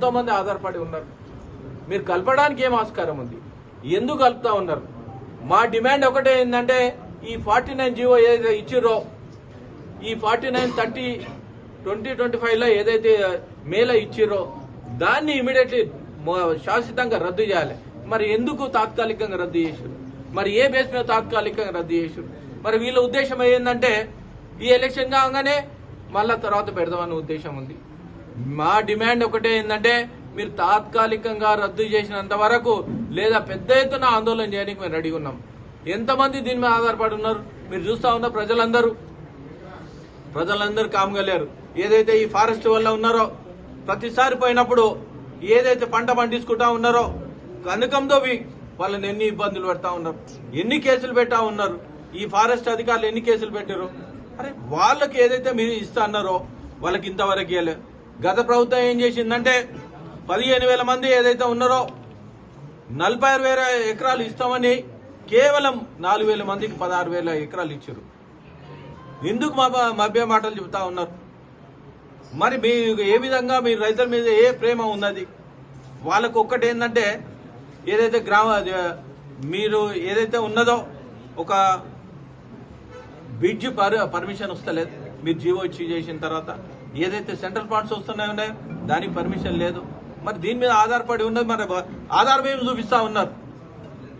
ఎంతోమంది ఆధారపడి ఉన్నారు. మీరు కలపడానికి ఏం ఆస్కారం ఉంది? ఎందుకు కలుపుతా ఉన్నారు? మా డిమాండ్ ఒకటే ఏంటంటే ఈ ఫార్టీ నైన్ జీవో ఏదైతే ఇచ్చిర్రో ఈ forty nine thirty twenty twenty ఫైవ్లో ఏదైతే మేలో ఇచ్చిర్రో దాన్ని ఇమీడియట్లీ శాశ్వతంగా రద్దు చేయాలి. మరి ఎందుకు తాత్కాలికంగా రద్దు చేసారు మరి ఏ బేస్ మీద తాత్కాలికంగా రద్దు చేసారు మరి వీళ్ళ ఉద్దేశం ఏంటంటే ఈ ఎలక్షన్ కాగానే మళ్ళా తర్వాత పెడదామనే ఉద్దేశం ఉంది. మా డిమాండ్ ఒకటే ఏంటంటే మీరు తాత్కాలికంగా రద్దు చేసినంత వరకు లేదా పెద్ద ఎత్తున ఆందోళన చేయడానికి మేము రెడీ ఉన్నాం. ఎంతమంది దీని మీద ఆధారపడి ఉన్నారు? మీరు చూస్తా ఉన్న ప్రజలందరూ. ప్రజలందరూ కామ్గా లేరు. ఏదైతే ఈ ఫారెస్ట్ వల్ల ఉన్నారో ప్రతిసారి పోయినప్పుడు ఏదైతే పంట పండించుకుంటా ఉన్నారో కనకంతోవి వాళ్ళని ఎన్ని ఇబ్బందులు పెడతా ఉన్నారు? ఎన్ని కేసులు పెట్టా ఉన్నారు? ఈ ఫారెస్ట్ అధికారులు ఎన్ని కేసులు పెట్టారు అరే వాళ్ళకి ఏదైతే మీరు ఇస్తా అన్నారో వాళ్ళకి ఇంతవరకు ఇవ్వలేదు గత ప్రభుత్వం ఏం చేసిందంటే పదిహేను వేల మంది ఏదైతే ఉన్నారో నలభై ఆరు వేల ఎకరాలు ఇస్తామని కేవలం నాలుగు వేల మందికి పదహారు వేల ఎకరాలు ఇచ్చారు. ఎందుకు మా మభ్య మాటలు చెబుతా ఉన్నారు? మరి మీ ఏ విధంగా మీ రైతుల మీద ఏ ప్రేమ ఉన్నది? వాళ్ళకు ఒక్కటి ఏంటంటే ఏదైతే గ్రామ అది, మీరు ఏదైతే ఉన్నదో ఒక బ్రిడ్జ్ పర్ పర్మిషన్ వస్తలేదు. మీరు జీవో ఇచ్చి చేసిన తర్వాత ఏదైతే సెంట్రల్ ఫండ్స్ వస్తున్నాయి ఉన్నాయో దానికి పర్మిషన్ లేదు. మరి దీని మీద ఆధారపడి ఉన్నది మరి ఆధారం ఏమి చూపిస్తా ఉన్నారు?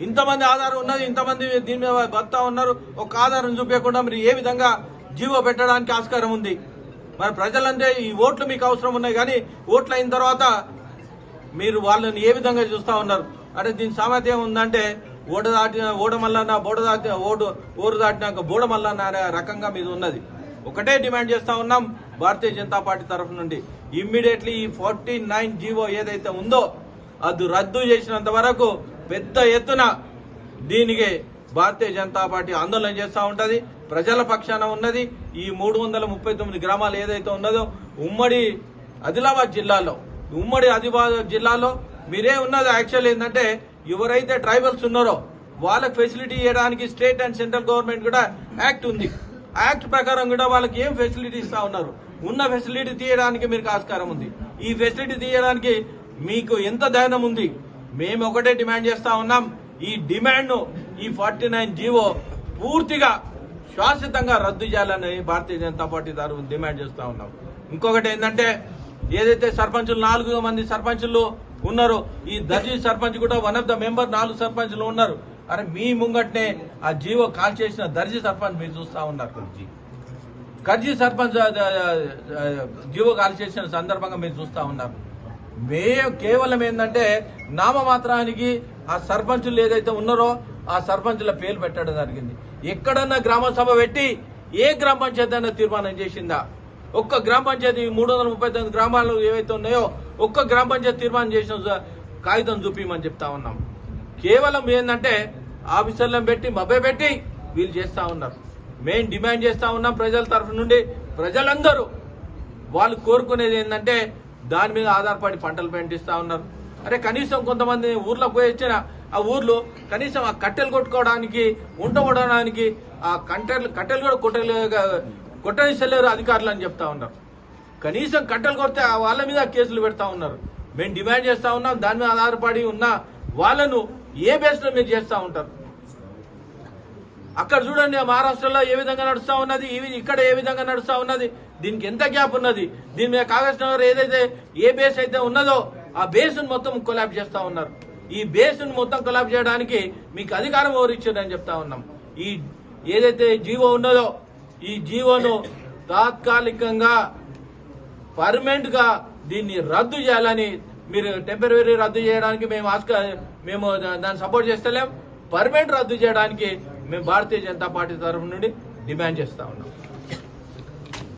ఇంతమంది ఆధారం ఉన్నది ఇంతమంది దీని మీద బతా ఉన్నారు ఒక ఆధారం చూపించకుండా మీరు ఏ విధంగా జీవో పెట్టడానికి ఆస్కారం ఉంది? మరి ప్రజలంటే ఈ ఓట్లు మీకు అవసరం ఉన్నాయి కానీ ఓట్లు అయిన తర్వాత మీరు వాళ్ళని ఏ విధంగా చూస్తా ఉన్నారు? అంటే దీని సామర్థ్యం ఉందంటే ఓడ దాటిన ఓడ మల్లన్న బోడ దాటిన ఓడు ఓరు దాటినాక బోడ మల్లన్న అనే రకంగా మీద ఉన్నది. ఒకటే డిమాండ్ చేస్తా ఉన్నాం భారతీయ జనతా పార్టీ తరఫు నుండి ఇమ్మీడియట్లీ ఈ ఫార్టీ నైన్ జీవో ఏదైతే ఉందో అది రద్దు చేసినంత వరకు పెద్ద ఎత్తున దీనికి భారతీయ జనతా పార్టీ ఆందోళన చేస్తూ ఉంటుంది. ప్రజల పక్షాన ఉన్నది. ఈ మూడు వందల ముప్పై తొమ్మిది గ్రామాలు ఏదైతే ఉన్నదో ఉమ్మడి ఆదిలాబాద్ జిల్లాలో ఉమ్మడి ఆదిలాబాద్ జిల్లాలో మీరే ఉన్నది. యాక్చువల్ ఏంటంటే ఎవరైతే ట్రైబల్స్ ఉన్నారో వాళ్ళకి ఫెసిలిటీ ఇవ్వడానికి స్టేట్ అండ్ సెంట్రల్ గవర్నమెంట్ కూడా యాక్ట్ ఉంది. యాక్ట్ ప్రకారం కూడా వాళ్ళకి ఏం ఫెసిలిటీ ఇస్తా ఉన్నారు? ఉన్న ఫెసిలిటీ తీయడానికి మీకు ఆస్కారం ఉంది. ఈ ఫెసిలిటీ తీయడానికి మీకు ఎంత ధైర్యం ఉంది? మేము ఒకటే డిమాండ్ చేస్తా ఉన్నాం. ఈ డిమాండ్ను ఈ ఫార్టీ నైన్ జీవో పూర్తిగా శాశ్వతంగా రద్దు చేయాలని భారతీయ జనతా పార్టీ తరఫున డిమాండ్ చేస్తా ఉన్నాం. ఇంకొకటి ఏంటంటే ఏదైతే సర్పంచులు నాలుగు మంది సర్పంచులు ఉన్నారో ఈ దర్జీ సర్పంచ్ కూడా వన్ ఆఫ్ ద మెంబర్ నాలుగు సర్పంచులు ఉన్నారు. అరే మీ ముంగట్నే ఆ జీవో కాల్ చేసిన దర్జీ సర్పంచ్ మీరు చూస్తా ఉన్నారు కర్జీ సర్పంచ్ జీవో కాల్ చేసిన సందర్భంగా మీరు చూస్తా ఉన్నారు మే కేవలం ఏంటంటే నామమాత్రానికి ఆ సర్పంచులు ఏదైతే ఉన్నారో ఆ సర్పంచుల పేర్లు పెట్టడం జరిగింది. ఎక్కడన్నా గ్రామ సభ పెట్టి ఏ గ్రామ పంచాయతీ అయినా తీర్మానం చేసిందా? ఒక్క గ్రామ పంచాయతీ మూడు వందల ముప్పై తొమ్మిది గ్రామాలు ఏవైతే ఉన్నాయో ఒక్క గ్రామ పంచాయతీ తీర్మానం చేసిన కాగితం చూపించమని చెప్తా ఉన్నాం. కేవలం ఏంటంటే ఆఫీసర్లను పెట్టి మభ్య పెట్టి వీళ్ళు చేస్తా ఉన్నారు. మేము డిమాండ్ చేస్తా ఉన్నాం ప్రజల తరఫు నుండి. ప్రజలందరూ వాళ్ళు కోరుకునేది ఏంటంటే దాని మీద ఆధారపడి పంటలు పండిస్తా ఉన్నారు. అరే కనీసం కొంతమంది ఊర్లోకి పోయి వచ్చిన ఆ ఊర్లో కనీసం ఆ కట్టెలు కొట్టుకోవడానికి ఉంట ఆ కట్టెలు కట్టెలు కూడా కొట్టలే కొట్టనిస్తలేరు అధికారులు అని చెప్తా ఉన్నారు. కనీసం కట్టెలు కొడితే ఆ వాళ్ళ మీద కేసులు పెడతా ఉన్నారు. మేము డిమాండ్ చేస్తా ఉన్నాం దాని మీద ఆధారపడి ఉన్న వాళ్ళను ఏ బేస్లో మీరు చేస్తూ ఉంటారు? అక్కడ చూడండి మహారాష్ట్రలో ఏ విధంగా నడుస్తా ఉన్నది ఇక్కడ ఏ విధంగా నడుస్తా ఉన్నది దీనికి ఎంత గ్యాప్ ఉన్నది? దీని మీద కాగజ్ నగర్ ఏదైతే ఏ బేస్ అయితే ఉన్నదో ఆ బేస్ మొత్తం కొలాబ్ చేస్తా ఉన్నారు. ఈ బేస్ మొత్తం కొలాబ్ చేయడానికి మీకు అధికారం ఎవరు ఇచ్చారని చెప్తా ఉన్నాం. ఈ ఏదైతే జీవో ఉన్నదో ఈ జీవోను తాత్కాలికంగా పర్మనెంట్గా దీన్ని రద్దు చేయాలని మీరు టెంపరీ రద్దు చేయడానికి మేము ఆస్క మేము దాన్ని సపోర్ట్ చేస్తలేం. పర్మనెంట్ రద్దు చేయడానికి మేము భారతీయ జనతా పార్టీ తరఫు నుండి డిమాండ్ చేస్తా ఉన్నాం.